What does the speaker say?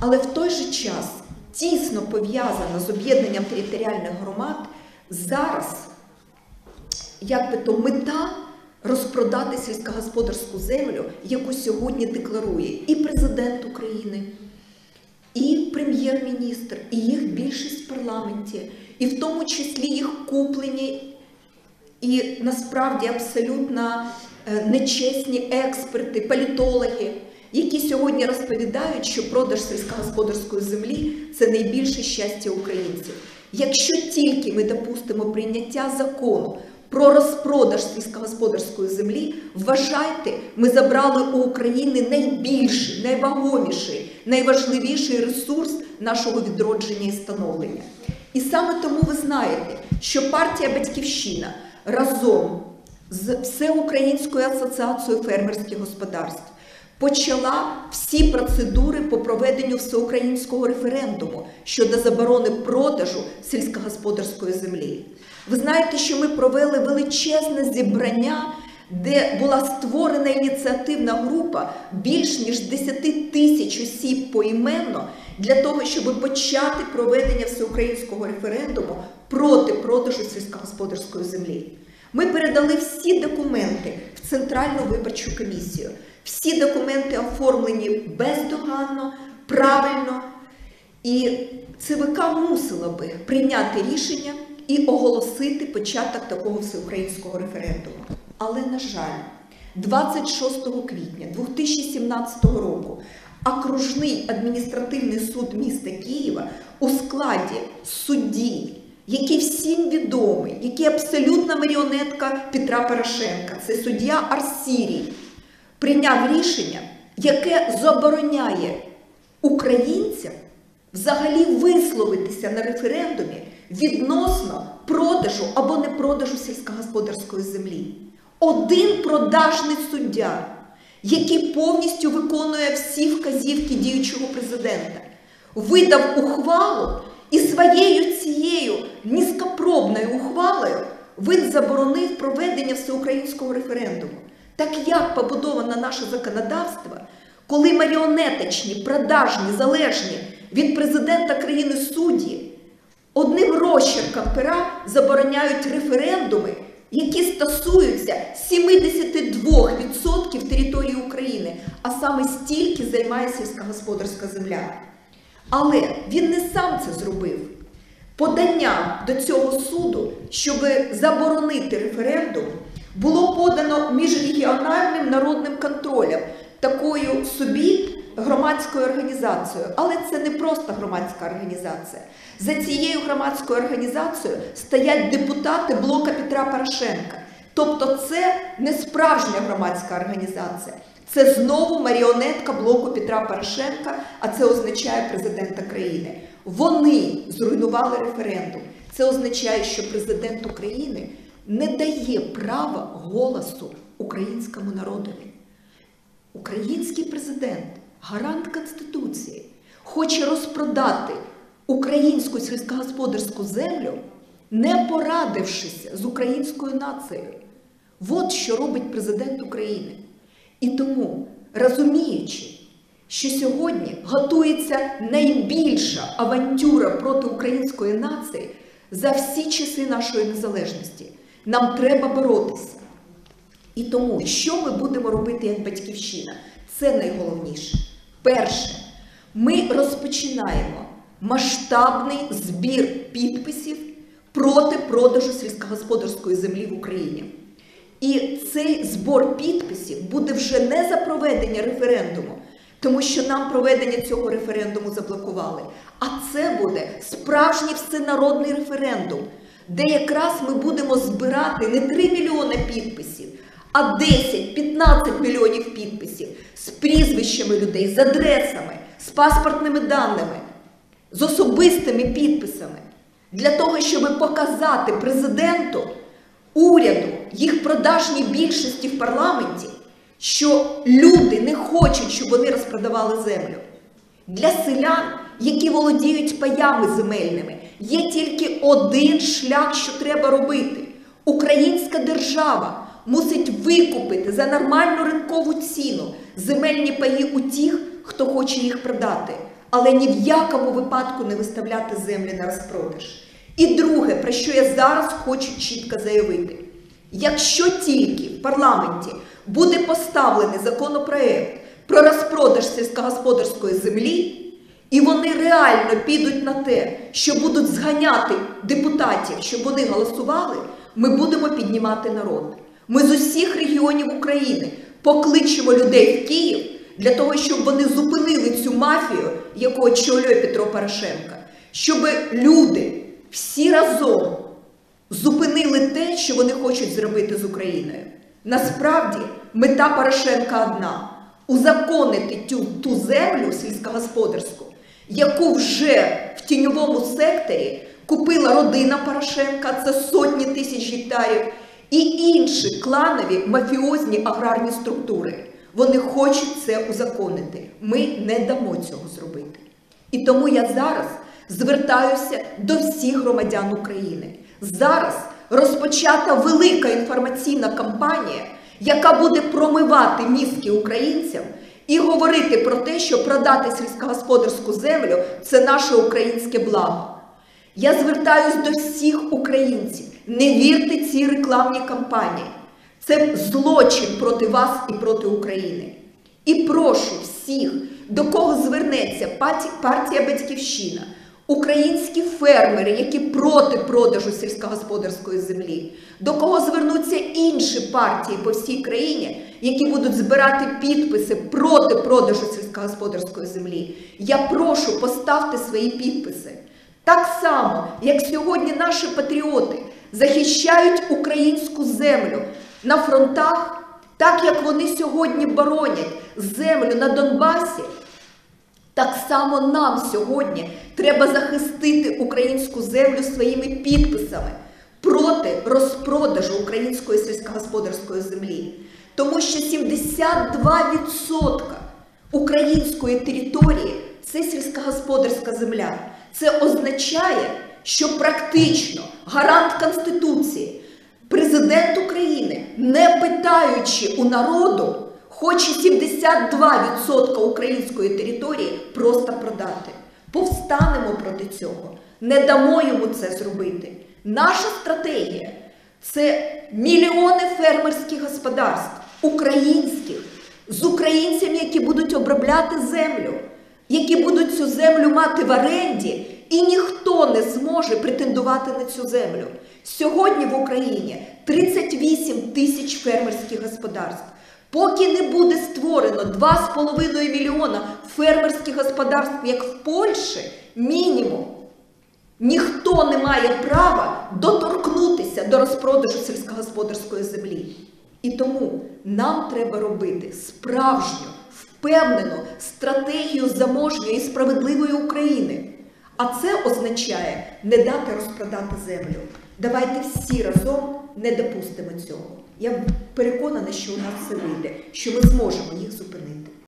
Але в той же час тісно пов'язана з об'єднанням територіальних громад зараз як би то мета розпродати сільськогосподарську землю, яку сьогодні декларує і президент України, і прем'єр-міністр, і їх більшість в парламенті, і в тому числі їх куплені і насправді абсолютно е, нечесні експерти, політологи, які сьогодні розповідають, що продаж сільськогосподарської землі це найбільше щастя українців. Якщо тільки ми допустимо прийняття закону про розпродаж сільськогосподарської землі, вважайте, ми забрали у України найбільший, найвагоміший, найважливіший ресурс нашого відродження і становлення. І саме тому ви знаєте, що партія Батьківщина разом з Всеукраїнською асоціацією фермерських господарств почала всі процедури по проведенню всеукраїнського референдуму щодо заборони продажу сільськогосподарської землі. Ви знаєте, що ми провели величезне зібрання, де була створена ініціативна група більш ніж 10 тисяч осіб поіменно для того, щоб почати проведення всеукраїнського референдуму проти продажу сільськогосподарської землі. Ми передали всі документи в Центральну виборчу комісію. Всі документи оформлені бездоганно, правильно. І ЦВК мусила би прийняти рішення і оголосити початок такого всеукраїнського референдуму. Але, на жаль, 26 квітня 2017 року окружний адміністративний суд міста Києва у складі судді, який всім відомий, який абсолютна маріонетка Петра Порошенка, це суддя Арсірій, прийняв рішення, яке забороняє українцям взагалі висловитися на референдумі відносно продажу або не продажу сільськогосподарської землі. Один продажний суддя, який повністю виконує всі вказівки діючого президента, видав ухвалу і своєю цією низькопробною ухвалою він заборонив проведення всеукраїнського референдуму. Так як побудоване наше законодавство, коли маріонеточні, продажні, залежні від президента країни судді одним розчерком пера забороняють референдуми, які стосуються 72% території України, а саме стільки займає сільськогосподарська земля. Але він не сам це зробив. Подання до цього суду, щоб заборонити референдум, було подано міжрегіональним народним контролем такою собі громадською організацією. Але це не просто громадська організація. За цією громадською організацією стоять депутати блока Петра Порошенка. Тобто це не справжня громадська організація. Це знову маріонетка блоку Петра Порошенка, а це означає президента країни. Вони зруйнували референдум. Це означає, що президент України не дає права голосу українському народові. Український президент, гарант Конституції, хоче розпродати українську сільськогосподарську землю, не порадившись з українською нацією. От що робить президент України. І тому, розуміючи, що сьогодні готується найбільша авантюра проти української нації за всі часи нашої незалежності, нам треба боротися. І тому, що ми будемо робити як батьківщина, це найголовніше. Перше, ми розпочинаємо масштабний збір підписів проти продажу сільськогосподарської землі в Україні. І цей збор підписів буде вже не за проведення референдуму, тому що нам проведення цього референдуму заблокували. А це буде справжній всенародний референдум, де якраз ми будемо збирати не 3 мільйони підписів, а 10-15 мільйонів підписів з прізвищами людей, з адресами, з паспортними даними, з особистими підписами, для того, щоб показати президенту, уряду, їх продажній більшості в парламенті, що люди не хочуть, щоб вони розпродавали землю. Для селян, які володіють паями земельними, є тільки один шлях, що треба робити. Українська держава мусить викупити за нормальну ринкову ціну земельні паї у тих, хто хоче їх продати. але ні в якому випадку не виставляти землі на розпродаж. І друге, про що я зараз хочу чітко заявити: якщо тільки в парламенті буде поставлений законопроект про розпродаж сільськогосподарської землі, і вони реально підуть на те, що будуть зганяти депутатів, щоб вони голосували, ми будемо піднімати народ. Ми з усіх регіонів України покличемо людей в Київ для того, щоб вони зупинили цю мафію, яку очолює Петро Порошенко, щоб люди всі разом зупинили те, що вони хочуть зробити з Україною. Насправді мета Порошенка одна узаконити ту землю сільськогосподарську, яку вже в тіньовому секторі купила родина Порошенка, це сотні тисяч гектарів, і інші кланові мафіозні аграрні структури. Вони хочуть це узаконити. Ми не дамо цього зробити. І тому я зараз звертаюся до всіх громадян України. Зараз розпочата велика інформаційна кампанія, яка буде промивати мізки українцям і говорити про те, що продати сільськогосподарську землю це наше українське благо. Я звертаюсь до всіх українців. Не вірте цій рекламній кампанії. Це злочин проти вас і проти України. І прошу всіх, до кого звернеться партія Батьківщина, українські фермери, які проти продажу сільськогосподарської землі, до кого звернуться інші партії по всій країні, які будуть збирати підписи проти продажу сільськогосподарської землі. Я прошу поставте свої підписи. Так само, як сьогодні наші патріоти захищають українську землю на фронтах, так як вони сьогодні боронять землю на Донбасі, так само нам сьогодні треба захистити українську землю своїми підписами проти розпродажу української сільськогосподарської землі. Тому що 72% української території це сільськогосподарська земля. Це означає, що практично гарант Конституції, президент України, не питаючи у народу, хоче 72% української території просто продати. Повстанемо проти цього, не дамо йому це зробити. Наша стратегія це мільйони фермерських господарств, українських, з українцями, які будуть обробляти землю які будуть цю землю мати в оренді, і ніхто не зможе претендувати на цю землю. Сьогодні в Україні 38 тисяч фермерських господарств. Поки не буде створено 2,5 мільйона фермерських господарств, як в Польщі, мінімум, ніхто не має права доторкнутися до розпродажу сільськогосподарської землі. І тому нам треба робити справжню впевнену стратегію заможньої і справедливої України. А це означає не дати розпродати землю. Давайте всі разом не допустимо цього. Я переконана, що у нас все вийде, що ми зможемо їх зупинити.